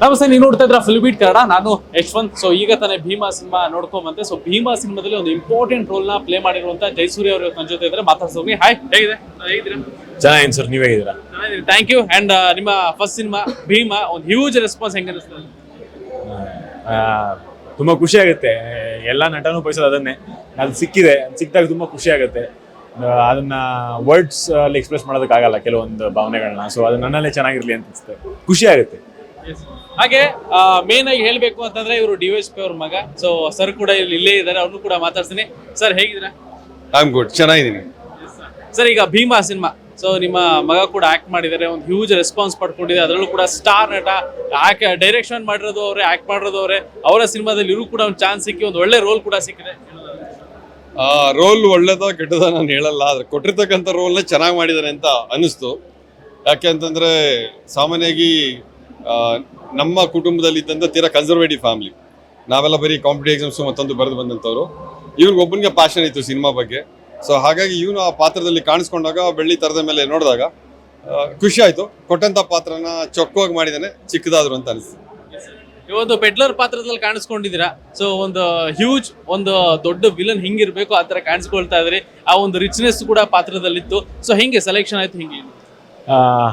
ನಮಸ್ತೆ ನೀವು ನೋಡ್ತಾ ಇದ್ರ ಫುಲ್ ಬೀಟ್ ಕನ್ನಡ. ನಾನು ಯಶ್ವಂತ್. ಸೊ ಈಗ ತಾನೇ ಭೀಮಾ ಸಿನಿಮಾ ನೋಡ್ಕೊಂಬಂತೆ ಸೊ ಭೀಮಾ ಸಿನಿಮಾದಲ್ಲಿ ಒಂದು ಇಂಪಾರ್ಟೆಂಟ್ ರೋಲ್ನ ಪ್ಲೇ ಮಾಡಿರುವಂತ ಜೈಸೂರಿ ಅವರು ನನ್ನ ಜೊತೆ ಇದ್ರೆ ಮಾತಾಡ್ಸೋಗಿ ಹಾಯ್ ಹೇಗಿದೆ? ಹೇಗಿದ್ದೀರಾ? ಚೆನ್ನಾಗಿ ಸರ್ ನೀವೇ ಹೇಗಿದ್ದೀರಾ? ಥ್ಯಾಂಕ್ ಯು ಅಂಡ್ ನಿಮ್ಮ ಫಸ್ಟ್ ಸಿನಿಮಾ ಭೀಮಾ ಒಂದು ಹ್ಯೂಜ್ ರೆಸ್ಪಾನ್ಸ್ ಹೆಂಗೆ ಅನಿಸ್ತದೆ ತುಂಬಾ ಖುಷಿ ಆಗುತ್ತೆ. ಎಲ್ಲ ನಟನೂ ಬಯಸೋದು ಅದನ್ನೇ. ಅದು ಸಿಕ್ಕಿದೆ. ಸಿಕ್ಕಿದಾಗ ತುಂಬಾ ಖುಷಿ ಆಗುತ್ತೆ. ಅದನ್ನ ವರ್ಡ್ಸ್ ಅಲ್ಲಿ ಎಕ್ಸ್ಪ್ರೆಸ್ ಮಾಡೋದಕ್ಕಾಗಲ್ಲ ಕೆಲವೊಂದು ಭಾವನೆಗಳನ್ನ. ಸೊ ಅದು ನನ್ನಲ್ಲೇ ಚೆನ್ನಾಗಿರ್ಲಿ ಅಂತ ಅನಿಸುತ್ತೆ. ಖುಷಿ ಆಗುತ್ತೆ. ಹಾಗೆ ಮೇನ್ ಆಗಿ ಹೇಳಬೇಕು ಅಂತಂದ್ರೆ ಇವರು ಡಿ ಎಸ್ ಪಿ ಅವ್ರ ಮಗ. ಸೊ ಸರ್ ಕೂಡ ಇಲ್ಲಿ ಇಲ್ಲೇ ಇದ್ದಾರೆ ಅವ್ರನ್ನು ಕೂಡ ಮಾತಾಡ್ತೀನಿ ಸರ್ ಹೇಗಿದ್ದೀರಾ? ಐ ಆಮ್ ಗುಡ್ ಚೆನ್ನಾಗಿದ್ದೀನಿ ಸರ್ ಈಗ ಭೀಮಾ ಸಿನಿಮಾ. ಸೊ ನಿಮ್ಮ ಮಗ ಕೂಡ ಆಕ್ಟ್ ಮಾಡಿದ್ದಾರೆ ಒಂದು ಹ್ಯೂಜ್ ರೆಸ್ಪಾನ್ಸ್ ಪಡ್ಕೊಂಡಿದೆ. ಅದರಲ್ಲೂ ಕೂಡ ಸ್ಟಾರ್ ನಟ. ಆಕ್ ಡೈರೆಕ್ಷನ್ ಮಾಡಿರೋದು ಅವರೇ ಆಕ್ಟ್ ಮಾಡಿರೋದು ಅವರೇ. ಅವರ ಸಿನಿಮಾದಲ್ಲಿ ಇವರು ಕೂಡ ಒಂದು ಚಾನ್ಸ್ ಸಿಕ್ಕಿ ಒಂದು ಒಳ್ಳೆ ರೋಲ್ ಕೂಡ ಸಿಕ್ಕಿದೆ. ರೋಲ್ ಒಳ್ಳೇದ ಕೆಟ್ಟದ ನಾನು ಹೇಳಲ್ಲ ಆದ್ರೆ ಕೊಟ್ಟಿರ್ತಕ್ಕಂಥ ರೋಲ್ನ ಚೆನ್ನಾಗಿ ಮಾಡಿದ್ದಾರೆ ಅಂತ ಅನಿಸ್ತು. ಯಾಕೆ ಅಂತಂದರೆ ಸಾಮಾನ್ಯವಾಗಿ ನಮ್ಮ ಕುಟುಂಬದಲ್ಲಿ ಇದ್ದಂಥ ತೀರಾ ಕನ್ಸರ್ವೇಟಿವ್ ಫ್ಯಾಮಿಲಿ ನಾವೆಲ್ಲ ಬರೀ ಕಾಂಪಿಟೇಟಿವ್ ಎಕ್ಸಾಮ್ಸ್ ಮತ್ತೊಂದು ಬರೆದು ಬಂದಂಥವ್ರು. ಇವ್ರಿಗೆ ಒಬ್ಬನಿಗೆ ಪ್ಯಾಷನ್ ಇತ್ತು ಸಿನಿಮಾ ಬಗ್ಗೆ. ಸೊ ಹಾಗಾಗಿ ಇವನು ಆ ಪಾತ್ರದಲ್ಲಿ ಕಾಣಿಸ್ಕೊಂಡಾಗ ಬೆಳ್ಳಿ ತರದ ಮೇಲೆ ನೋಡಿದಾಗ ಖುಷಿ ಆಯ್ತು. ಕೊಟ್ಟಂತ ಪಾತ್ರನ ಚೊಕ್ಕವಾಗಿ ಮಾಡಿದ್ದಾನೆ, ಚಿಕ್ಕದಾದ್ರು ಅಂತ ಅನಿಸ್ತು. ಇವತ್ತು ಒಂದು ಪೆಡ್ಲರ್ ಪಾತ್ರದಲ್ಲಿ ಕಾಣಿಸ್ಕೊಂಡಿದ್ದೀರಾ? ಸೊ ಒಂದು ಹ್ಯೂಜ್ ಒಂದು ದೊಡ್ಡ ವಿಲನ್ ಹಿಂಗಿರ್ಬೇಕು, ಆ ಥರ ಕಾಣಿಸ್ಕೊಳ್ತಾ ಇದ್ರಿ. ಆ ಒಂದು ರಿಚ್ನೆಸ್ ಕೂಡ ಪಾತ್ರದಲ್ಲಿತ್ತು. ಸೊ ಹೆಂಗೆ ಸೆಲೆಕ್ಷನ್ ಆಯ್ತು, ಹಿಂಗೆ?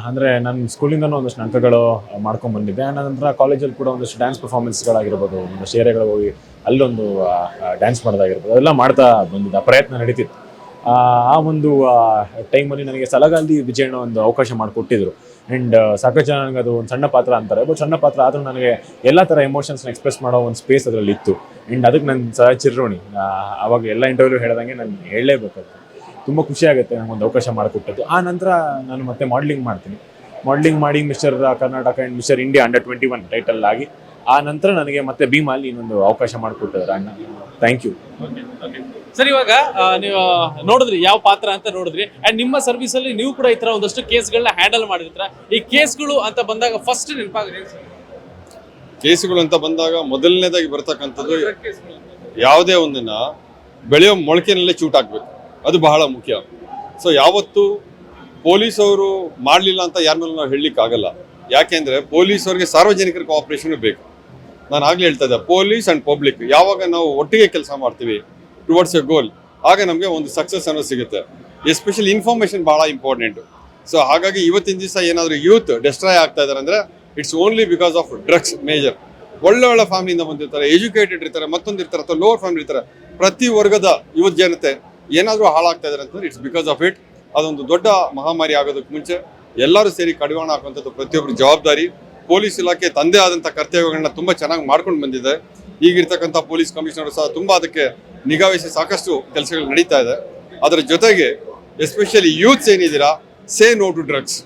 ಅಂದ್ರೆ ನನ್ನ ಸ್ಕೂಲಿಂದನೂ ಒಂದಷ್ಟು ನಾಟಕಗಳು ಮಾಡ್ಕೊಂಡು ಬಂದಿದ್ದೆ. ನಂತರ ಕಾಲೇಜಲ್ಲಿ ಕೂಡ ಒಂದಷ್ಟು ಡ್ಯಾನ್ಸ್ ಪರ್ಫಾರ್ಮೆನ್ಸ್ಗಳಾಗಿರ್ಬೋದು ಒಂದಷ್ಟು ಏರಿಯಾಗಳಿಗೆ ಹೋಗಿ ಅಲ್ಲೊಂದು ಡ್ಯಾನ್ಸ್ ಮಾಡೋದಾಗಿರ್ಬೋದು, ಅದೆಲ್ಲ ಮಾಡ್ತಾ ಬಂದಿದ್ದೆ ಪ್ರಯತ್ನ ನಡೀತಿತ್ತು. ಆ ಒಂದು ಟೈಮಲ್ಲಿ ನನಗೆ ಸಲಗಾಲಿ ವಿಜಯನ ಒಂದು ಅವಕಾಶ ಮಾಡಿಕೊಟ್ಟಿದ್ರು. ಆ್ಯಂಡ್ ಸಾಕಷ್ಟು ಜನ ನನಗೆ ಅದು ಒಂದು ಸಣ್ಣ ಪಾತ್ರ ಅಂತಾರೆ. ಬಟ್ ಸಣ್ಣ ಪಾತ್ರ ಆದರೂ ನನಗೆ ಎಲ್ಲ ಥರ ಎಮೋಷನ್ಸ್ನ ಎಕ್ಸ್ಪ್ರೆಸ್ ಮಾಡೋ ಒಂದು ಸ್ಪೇಸ್ ಅದರಲ್ಲಿ ಇತ್ತು ಆ್ಯಂಡ್ ಅದಕ್ಕೆ ನನ್ನ ಸಹ ಚಿರೋಣಿ ಆವಾಗ ಎಲ್ಲ ಇಂಟರ್ವ್ಯೂ ಹೇಳ್ದಂಗೆ ನಾನು ಹೇಳಲೇಬೇಕಾಗುತ್ತೆ ತುಂಬ ಖುಷಿ ಆಗುತ್ತೆ ನನಗೊಂದು ಅವಕಾಶ ಮಾಡಿಕೊಟ್ಟದ್ದು. ಆ ನಂತರ ನಾನು ಮತ್ತೆ ಮಾಡಲಿಂಗ್ ಮಾಡ್ತೀನಿ. ಮಾಡಲಿಂಗ್ ಮಾಡಿ mister Karnataka and mister India under twenty one title ಆಗಿ ಆ ನಂತರ ನನಗೆ ಮತ್ತೆ ಭೀಮಾಲಿ ಇನ್ನೊಂದು ಅವಕಾಶ ಮಾಡಿಕೊಟ್ಟಿದ್ದಾರೆ ಅಣ್ಣ. ಥ್ಯಾಂಕ್ ಯು ಸರ್ ಇವಾಗ ನೀವು ನೋಡಿದ್ರಿ ಯಾವ ಪಾತ್ರ ಅಂತ ನೋಡಿದ್ರಿ. ಅಂಡ್ ನಿಮ್ಮ ಸರ್ವಿಸ್ ಅಲ್ಲಿ ನೀವು ಕೂಡ ಈ ತರ ಒಂದಷ್ಟು ಕೇಸ್ಗಳನ್ನ ಹ್ಯಾಂಡಲ್ ಮಾಡಿರ್ತೀರ? ಈ ಕೇಸ್ಗಳು ಅಂತ ಬಂದಾಗ ಫಸ್ಟ್ ನೆನಪಾಗ್ರಿ ಕೇಸುಗಳು ಅಂತ ಬಂದಾಗ ಮೊದಲನೇದಾಗಿ ಬರ್ತಕ್ಕಂಥದ್ದು ಯಾವುದೇ ಒಂದನ್ನ ಬೆಳೆಯೋ ಮೊಳಕೆನಲ್ಲೇ ಚೂಟ್ ಹಾಕ್ಬೇಕು ಅದು ಬಹಳ ಮುಖ್ಯ. ಸೊ ಯಾವತ್ತು ಪೊಲೀಸ್ ಅವರು ಮಾಡಲಿಲ್ಲ ಅಂತ ಯಾರ ಮೇಲೂ ನಾವು ಹೇಳಲಿಕ್ಕೆ ಆಗಲ್ಲ ಯಾಕೆಂದ್ರೆ ಪೊಲೀಸ್ ಅವರಿಗೆ ಸಾರ್ವಜನಿಕರ ಕೋಆಪ್ರೇಷನ್ ಬೇಕು. ನಾನು ಆಗಲೇ ಹೇಳ್ತಾ ಇದ್ದೆ, ಪೊಲೀಸ್ ಆ್ಯಂಡ್ ಪಬ್ಲಿಕ್ ಯಾವಾಗ ನಾವು ಒಟ್ಟಿಗೆ ಕೆಲಸ ಮಾಡ್ತೀವಿ ಟುವರ್ಡ್ಸ್ ಎ ಗೋಲ್ ಆಗ ನಮಗೆ ಒಂದು ಸಕ್ಸಸ್ ಅನ್ನೋದು ಸಿಗುತ್ತೆ. ಎಸ್ಪೆಷಲಿ ಇನ್ಫಾರ್ಮೇಷನ್ ಭಾಳ ಇಂಪಾರ್ಟೆಂಟು ಸೊ ಹಾಗಾಗಿ ಇವತ್ತಿನ ದಿವಸ ಏನಾದರೂ ಯೂತ್ ಡೆಸ್ಟ್ರಾಯ್ ಆಗ್ತಾ ಇದ್ದಾರೆ ಅಂದರೆ it's only because of drugs major ಒಳ್ಳೆ ಒಳ್ಳೆ ಫ್ಯಾಮಿಲಿಯಿಂದ ಬಂದಿರ್ತಾರೆ ಎಜುಕೇಟೆಡ್ ಇರ್ತಾರೆ, ಮತ್ತೊಂದು ಇರ್ತಾರೆ, ಅಥವಾ ಲೋವರ್ ಫ್ಯಾಮಿಲಿ ಇರ್ತಾರೆ. ಪ್ರತಿ ವರ್ಗದ ಯುವ ಜನತೆ ಏನಾದರೂ ಹಾಳಾಗ್ತಾ ಇದ್ದಾರೆ ಅಂತಂದ್ರೆ ಇಟ್ಸ್ ಬಿಕಾಸ್ ಆಫ್ ಇಟ್ ಅದೊಂದು ದೊಡ್ಡ ಮಹಾಮಾರಿ ಆಗೋದಕ್ಕೆ ಮುಂಚೆ ಎಲ್ಲರೂ ಸೇರಿ ಕಡಿವಾಣ ಹಾಕುವಂಥದ್ದು ಪ್ರತಿಯೊಬ್ಬರ ಜವಾಬ್ದಾರಿ. ಪೊಲೀಸ್ ಇಲಾಖೆ ತಂದೆ ಆದಂಥ ಕರ್ತವ್ಯಗಳನ್ನ ತುಂಬ ಚೆನ್ನಾಗಿ ಮಾಡ್ಕೊಂಡು ಬಂದಿದೆ. ಈಗಿರ್ತಕ್ಕಂಥ ಪೊಲೀಸ್ ಕಮಿಷನರ್ ಸಹ ತುಂಬ ಅದಕ್ಕೆ ನಿಗಾವಹಿಸಿ ಸಾಕಷ್ಟು ಕೆಲಸಗಳು ನಡೀತಾ ಇದೆ. ಅದರ ಜೊತೆಗೆ especially youths ಏನಿದ್ದೀರಾ say no to drugs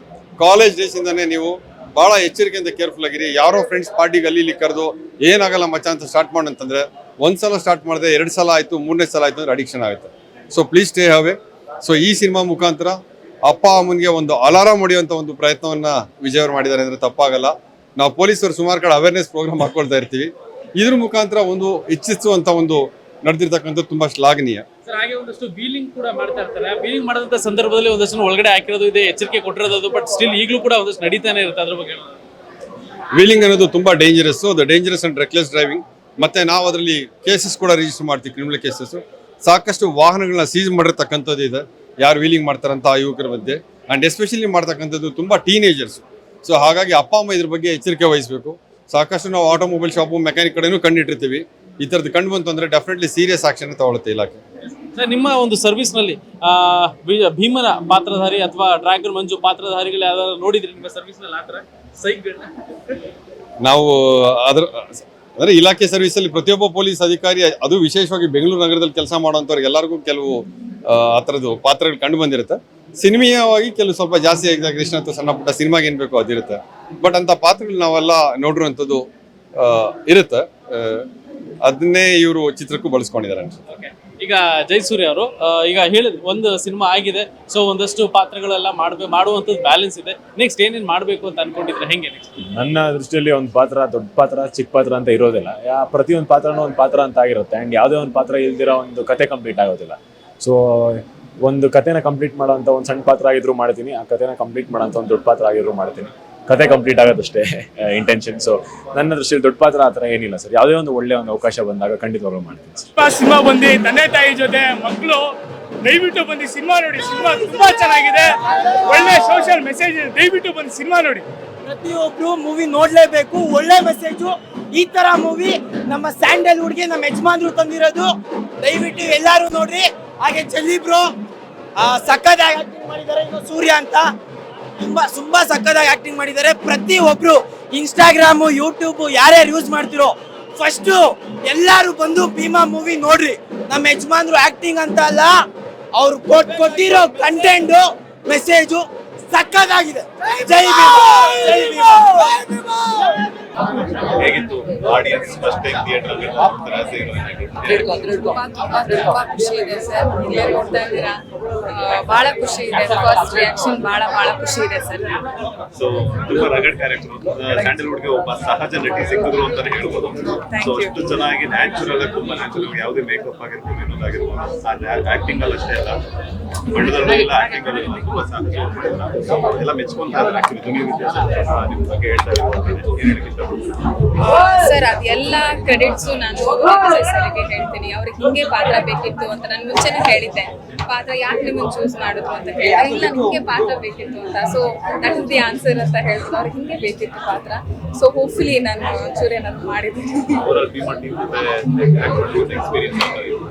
college ಡೇಸಿಂದನೇ ನೀವು ಭಾಳ ಎಚ್ಚರಿಕೆಯಿಂದ ಕೇರ್ಫುಲ್ ಆಗಿರಿ. ಯಾರೋ ಫ್ರೆಂಡ್ಸ್ ಪಾರ್ಟಿಗೆ ಅಲ್ಲಿ ಇಲ್ಲಿ ಕರೆದು ಏನಾಗಲ್ಲ ಮಚ್ಚ ಅಂತ ಸ್ಟಾರ್ಟ್ ಮಾಡಂತಂದರೆ ಒಂದು ಸಲ ಸ್ಟಾರ್ಟ್ ಮಾಡಿದೆ ಎರಡು ಸಲ ಆಯಿತು, ಮೂರನೇ ಸಲ ಆಯಿತು ಅಂದರೆ ಅಡಿಕ್ಷನ್ ಆಗುತ್ತೆ. So please stay away so ಈ ಸಿನಿಮಾ ಮುಖಾಂತರ ಅಪ್ಪ ಅಮ್ಮನಿಗೆ ಒಂದು ಅಲಾರಾಮ್ ಹೊಡೆಯುವಂತ ಒಂದು ಪ್ರಯತ್ನವನ್ನ ವಿಜಯ್ ಅವರು ಮಾಡಿದ್ದಾರೆ ಅಂದ್ರೆ ತಪ್ಪಾಗಲ್ಲ. ನಾವು ಪೊಲೀಸರು ಸುಮಾರು ಕಡೆ ಅವೇರ್ನೆಸ್ ಪ್ರೋಗ್ರಾಮ್ ಹಾಕೊಳ್ತಾ ಇರ್ತೀವಿ. ಇದ್ರ ಮುಖಾಂತರ ಒಂದು ಹೆಚ್ಚಿಸುವಂತ ಒಂದು ನಡೆದಿರ್ತಕ್ಕಂಥ ತುಂಬಾ ಶ್ಲಾಘನೀಯ. ಸರ್ ಹಾಗೆ ಒಂದಷ್ಟು ಬೀಲಿಂಗ್ ಕೂಡ ಮಾಡ್ತಾ ಇರ್ತಾರೆ. ಬೀಲಿಂಗ್ ಸಂದರ್ಭದಲ್ಲಿ ಒಂದಷ್ಟು ಒಳಗಡೆ ಹಾಕಿರೋದು ಇದೆ ಎಚ್ಚರಿಕೆ ಕೊಟ್ಟಿರೋದು ಬಟ್ ಸ್ಟಿಲ್ ಈಗಲೂ ಕೂಡ ಒಂದಷ್ಟು ನಡೀತಾನೆ ಇರುತ್ತೆ ಅದ್ರ ಬಗ್ಗೆ. ವೀಲಿಂಗ್ ಅನ್ನೋದು ತುಂಬಾ dangerous the dangerous and reckless driving ಮತ್ತೆ ನಾವು ಅದರಲ್ಲಿ ಕೇಸಸ್ ಕೂಡ ರಿಜಿಸ್ಟರ್ ಮಾಡ್ತೀವಿ ಕ್ರಿಮಿನಲ್ ಕೇಸಸ್ ಸಾಕಷ್ಟು ವಾಹನಗಳನ್ನ ಸೀಸ್ ಮಾಡಿರ್ತಕ್ಕಂಥದ್ದು ಇದೆ. ಯಾರು ವೀಲಿಂಗ್ ಮಾಡ್ತಾರಂತ ಆ ಯುವಕರ ಮಧ್ಯೆ. ಅಂಡ್ ಎಸ್ಪೆಷಲಿ ಮಾಡ್ತಕ್ಕಂಥದ್ದು ತುಂಬಾ ಟೀನೇಜರ್ಸ್ ಸೊ ಹಾಗಾಗಿ ಅಪ್ಪ ಅಮ್ಮ ಇದ್ರ ಬಗ್ಗೆ ಎಚ್ಚರಿಕೆ ವಹಿಸಬೇಕು. ಸಾಕಷ್ಟು ನಾವು ಆಟೋಮೊಬೈಲ್ ಶಾಪು ಮೆಕ್ಯಾನಿಕ್ ಕಡೆನೂ ಕಂಡಿಟ್ಟಿರ್ತೀವಿ. ಈ ಥರದ್ದು ಕಂಡು ಬಂತು ಅಂದರೆ ಡೆಫಿನೆಟ್ಲಿ ಸೀರಿಯಸ್ ಆಕ್ಷನ್ ತಗೊಳುತ್ತೆ ಇಲಾಖೆ. ಸರ್ ನಿಮ್ಮ ಒಂದು ಸರ್ವಿಸ್ನಲ್ಲಿ ಭೀಮನ ಪಾತ್ರಧಾರಿ ಅಥವಾ ಡ್ರ್ಯಾಗನ್ ಮಂಜು ಪಾತ್ರಧಾರಿಗಳು ಯಾವ್ದಾದ್ರು ನೋಡಿದ್ರಿ ನಿಮ್ಮ ಸರ್ವಿಸ್ನಲ್ಲಿ ಆ ಥರ? ಸೈಕ್ಗಳನ್ನ ನಾವು ಅದರ ಅಂದ್ರೆ ಇಲಾಖೆ ಸರ್ವಿಸ್ ಅಲ್ಲಿ ಪ್ರತಿಯೊಬ್ಬ ಪೊಲೀಸ್ ಅಧಿಕಾರಿ ಅದು ವಿಶೇಷವಾಗಿ ಬೆಂಗಳೂರು ನಗರದಲ್ಲಿ ಕೆಲಸ ಮಾಡುವಂತವ್ರಿಗೆ ಎಲ್ಲರಿಗೂ ಕೆಲವು ಆ, ಥರದ್ದು ಪಾತ್ರಗಳು ಕಂಡು ಬಂದಿರುತ್ತೆ. ಸಿನಿಮೀಯವಾಗಿ ಕೆಲವು ಸ್ವಲ್ಪ ಜಾಸ್ತಿ ಎಕ್ಸಾಗ್ರೇಷನ್ ಅಥವಾ ಸಣ್ಣ ಪುಟ್ಟ ಸಿನಿಮಾಗೆ ಏನ್ ಬೇಕೋ ಅದಿರುತ್ತೆ. ಬಟ್ ಅಂತ ಪಾತ್ರಗಳು ನಾವೆಲ್ಲ ನೋಡಿರುವಂಥದ್ದು ಇರುತ್ತೆ. ಅದನ್ನೇ ಇವರು ಚಿತ್ರಕ್ಕೂ ಬಳಸ್ಕೊಂಡಿದ್ದಾರೆ ಅನ್ಸುತ್ತೆ. ಈಗ ಜೈಸೂರಿ ಅವರು ಈಗ ಹೇಳಿದ್ರು ಒಂದು ಸಿನಿಮಾ ಆಗಿದೆ. ಸೊ ಒಂದಷ್ಟು ಪಾತ್ರಗಳೆಲ್ಲ ಮಾಡಬೇಕು ಮಾಡುವಂಥದ್ದು ಬ್ಯಾಲೆನ್ಸ್ ಇದೆ. ನೆಕ್ಸ್ಟ್ ಏನೇನ್ ಮಾಡಬೇಕು ಅಂತ ಅನ್ಕೊಂಡಿದ್ರೆ ಹೆಂಗೆ ನೆಕ್ಸ್ಟ್ ನನ್ನ ದೃಷ್ಟಿಯಲ್ಲಿ ಒಂದು ಪಾತ್ರ, ದೊಡ್ಡ ಪಾತ್ರ, ಚಿಕ್ಕ ಪಾತ್ರ ಅಂತ ಇರೋದಿಲ್ಲ. ಪ್ರತಿಯೊಂದು ಪಾತ್ರನೂ ಒಂದು ಪಾತ್ರ ಅಂತ ಆಗಿರುತ್ತೆ. ಆ್ಯಂಡ್ ಯಾವುದೇ ಒಂದು ಪಾತ್ರ ಇಲ್ದಿರೋ ಒಂದು ಕತೆ ಕಂಪ್ಲೀಟ್ ಆಗೋದಿಲ್ಲ. ಸೊ ಒಂದು ಕತೆನ ಕಂಪ್ಲೀಟ್ ಮಾಡೋ ಒಂದು ಸಣ್ಣ ಪಾತ್ರ ಆಗಿದ್ರು ಮಾಡ್ತೀನಿ. ಆ ಕತೆನ ಕಂಪ್ಲೀಟ್ ಮಾಡೋಂಥ ಒಂದು ದೊಡ್ಡ ಪಾತ್ರ ಆಗಿದ್ರು ಮಾಡ್ತೀನಿ. ಕತೆ ಕಂಪ್ಲೀಟ್ ಆಗೋದಷ್ಟೇ ಇಂಟೆನ್ಷನ್ ಸೊ ನನ್ನ ದೃಷ್ಟಿಯಲ್ಲಿ ದೊಡ್ಡ ಪಾತ್ರ ಆ ಥರ ಏನಿಲ್ಲ ಸರ್. ಯಾವುದೇ ಒಂದು ಒಳ್ಳೆ ಒಂದು ಅವಕಾಶ ಬಂದಾಗ ಖಂಡಿತವಾಗ್ಲೂ ಮಾಡ್ತೀನಿ ಸರ್. ಸಿನಿಮಾ ಬಂದು ತಂದೆ ತಾಯಿ ಜೊತೆ ಮಕ್ಕಳು ದಯವಿಟ್ಟು ಬಂದು ಸಿನಿಮಾ ನೋಡಿ. ಸಿನಿಮಾ ತುಂಬಾ ಚೆನ್ನಾಗಿದೆ. ಒಳ್ಳೆ ಸೋಷಿಯಲ್ ಮೆಸೇಜ್ ದಯವಿಟ್ಟು ಬಂದು ಸಿನಿಮಾ ನೋಡಿ. ಪ್ರತಿಯೊಬ್ರು ಮೂವಿ ನೋಡ್ಲೇಬೇಕು. ಒಳ್ಳೆ ಮೆಸೇಜು ಈ ತರ ಮೂವಿ ನಮ್ಮ ಸ್ಯಾಂಡಲ್ ಹುಡ್ಗೆ ನಮ್ಮ ಯಜಮಾನ್ರು ತಂದಿರೋದು. ದಯವಿಟ್ಟು ಎಲ್ಲಾರು ನೋಡ್ರಿ. ಹಾಗೆ ಜಲ್ಲಿಬ್ರು ಬ್ರೋ ಸಕ್ಕದಾಗಿ ಮಾಡಿದ್ದಾರೆ. ಇನ್ನು ಸೂರ್ಯ ಅಂತ. ತುಂಬಾ ತುಂಬಾ ಸಕ್ಕದಾಗಿ ಆಕ್ಟಿಂಗ್ ಮಾಡಿದ್ದಾರೆ. ಪ್ರತಿ ಒಬ್ರು ಇನ್ಸ್ಟಾಗ್ರಾಮು ಯೂಟ್ಯೂಬ್ ಯಾರ್ಯಾರು ಯೂಸ್ ಮಾಡ್ತಿರೋ ಫಸ್ಟ್ ಎಲ್ಲಾರು ಬಂದು ಭೀಮಾ ಮೂವಿ ನೋಡ್ರಿ. ನಮ್ಮ ಯಜಮಾನ್ರು ಆಕ್ಟಿಂಗ್ ಅಂತ ಅಲ್ಲ, ಅವ್ರು ಕೊಟ್ ಕೊಟ್ಟಿರೋ ಕಂಟೆಂಟ್ ಮೆಸೇಜು ಸಕ್ಕದಾಗಿದೆ ಜೈ ಜೈ ಹೇಗಿತ್ತು ಆಡಿಯನ್ಸ್ ಫಸ್ಟ್ ಟೈಮ್ ಥಿಯೇಟರ್ ಅಲ್ಲಿ ನೋಡ್ತಾರೆ ತುಂಬಾ ತುಂಬಾ ತುಂಬಾ ಖುಷಿ ಇದೆ ಸರ್. ಇಲ್ಲೇ ನೋಡ್ತಾ ಇದ್ದೀರಾ? ಬಹಳ ಖುಷಿ ಇದೆ. ಫಸ್ಟ್ ರಿಯಾಕ್ಷನ್ ಬಹಳ ಬಹಳ ಖುಷಿ ಇದೆ ಸರ್. ಸೊ ತುಂಬಾ ರಗಡ್ ಕ್ಯಾರೆಕ್ಟರ್ ಸ್ಯಾಂಡಲ್ವುಡ್ಗೆ ಒಬ್ಬ ಸಹಜ ನಟಿ ಸಿಕ್ಕಿದ್ರು ಅಂತಾನೆ ಹೇಳ್ಬೋದು. ಸೊ. ಅಷ್ಟು ಚೆನ್ನಾಗಿ ನ್ಯಾಚುರಲ್ ಆಗಿ ತುಂಬಾ ನ್ಯಾಚುರಲ್ ಯಾವುದೇ ಮೇಕಪ್ ಆಗಿರ್ಬೋದು ಇನ್ನೊಂದಾಗಿರ್ಬೋದು ಆ ಆಕ್ಟಿಂಗ್ ಅಲ್ಲಿ ಅಷ್ಟೇ ಅಲ್ಲ. ಬಣ್ಣದಲ್ಲೂ ಇಲ್ಲ ಆಕ್ಟಿಂಗ್ ಅಲ್ಲಿ ತುಂಬಾ ಸಹಜ ಎಲ್ಲ ಮೆಚ್ಕೊಂತಾರೆ ಬಗ್ಗೆ ಹೇಳ್ತಾ ಏನ್ ಸರ್ ಅದೆಲ್ಲ ಕ್ರೆಡಿಟ್ಸು ನಾನು ಸರ್ಗೆ ಹೇಳ್ತೀನಿ. ಅವ್ರಿಗೆ ಹಿಂಗೆ ಪಾತ್ರ ಬೇಕಿತ್ತು ಅಂತ ನಾನು ಮುಂಚೆನೇ ಹೇಳಿದ್ದೆ. ಪಾತ್ರ ಯಾಕೆ ನಿಮ್ಮನ್ನು ಚೂಸ್ ಮಾಡಿದ್ರು ಅಂತ ಹೇಳಿದ್ರೆ ಇಲ್ಲ ನಿಮಗೆ ಪಾತ್ರ ಬೇಕಿತ್ತು ಅಂತ. So that is the answer ಅಂತ ಹೇಳಿದ್ರು. ಅವ್ರಿಗೆ ಹಿಂಗೆ ಬೇಕಿತ್ತು ಪಾತ್ರ. ಸೊ ಹೋಪ್ಫುಲಿ ನಾನು ಒಂಚೂರು ಏನಾದ್ರು ಮಾಡಿದ್ದೀನಿ.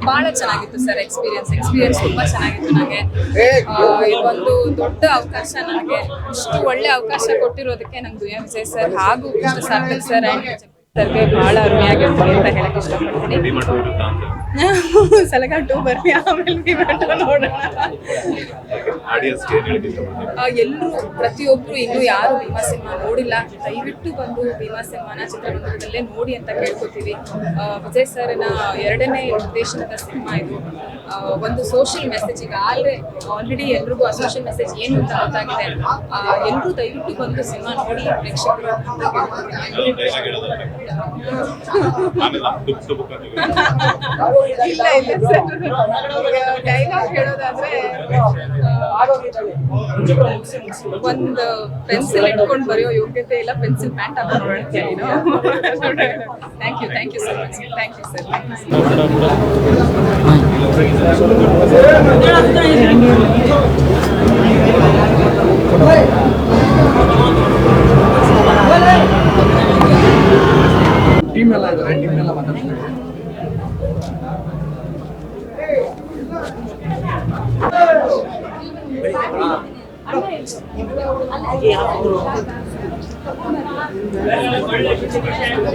ಭಾಳ ಚೆನ್ನಾಗಿತ್ತು ಸರ್ ಎಕ್ಸ್ಪೀರಿಯನ್ಸ್ ಎಕ್ಸ್ಪೀರಿಯನ್ಸ್ ತುಂಬ ಚೆನ್ನಾಗಿತ್ತು ನನಗೆ ಇದೊಂದು ದೊಡ್ಡ ಅವಕಾಶ ನನಗೆ. ಇಷ್ಟು ಒಳ್ಳೆ ಅವಕಾಶ ಕೊಟ್ಟಿರೋದಕ್ಕೆ ನಂಗೆ ಎಂ ವಿಜಯ್ ಸರ್ ಹಾಗೂ ಕೃಷ್ಣ ಸಾರ್ಥಕ್ ಸರ್ ಅಂಡ್ ಸರ್ಗೆ ಬಹಳ ಅರುಣಿಯಾಗಿರ್ತೀನಿ ಅಂತ ಹೇಳಕ್ ಇಷ್ಟಪಡ್ತೀನಿ. ಸಲಗ ಟೂ ಬರ್ರಿ ಆಮೇಲೆ ನೋಡೋಣ. ಎಲ್ಲರೂ ಪ್ರತಿಯೊಬ್ರು ಇನ್ನೂ ಯಾರು ಭೀಮಾ ಸಿನಿಮಾ ನೋಡಿಲ್ಲ ದಯವಿಟ್ಟು ಬಂದು ಭೀಮಾ ಸಿನಿಮಾನ ಚಿತ್ರಮಂದಿರದಲ್ಲೇ ನೋಡಿ ಅಂತ ಕೇಳ್ಕೊತೀವಿ. ವಿಜಯ್ ಸರ್ನ ಎರಡನೇ ನಿರ್ದೇಶನದ ಸಿನಿಮಾ ಇದು. ಒಂದು ಸೋಷಿಯಲ್ ಮೆಸೇಜ್ ಈಗ ಆಲ್ರೆ ಆಲ್ರೆಡಿ ಎಲ್ರಿಗೂ ಆ ಸೋಷಿಯಲ್ ಮೆಸೇಜ್ ಏನು ಅಂತ ಗೊತ್ತಾಗಿದೆ. ಎಲ್ಲರೂ ದಯವಿಟ್ಟು ಬಂದು ಸಿನಿಮಾ ನೋಡಿ ಪ್ರೇಕ್ಷಕರು ಇಲ್ಲ ಇಲ್ಲ. ಸರ್ ಡೈಲಾಗ್ ಹೇಳೋದಾದ್ರೆ ಒಂದು ಪೆನ್ಸಿಲ್ ಇಟ್ಕೊಂಡು ಬರೆಯೋ ಯೋಗ್ಯತೆ ಇಲ್ಲ ಪೆನ್ಸಿಲ್ ಪ್ಯಾಂಟ್ ಹಾಕೊಂಡು ಬರ್ತೀನಿ thank you thank you sir thank you sir thank you team ಎಲ್ಲ ಇದ್ದಾರೆ ಟೀಮ್ ಎಲ್ಲ ಮಾತಾಡ್ತಾರೆ ಅಲ್ಲ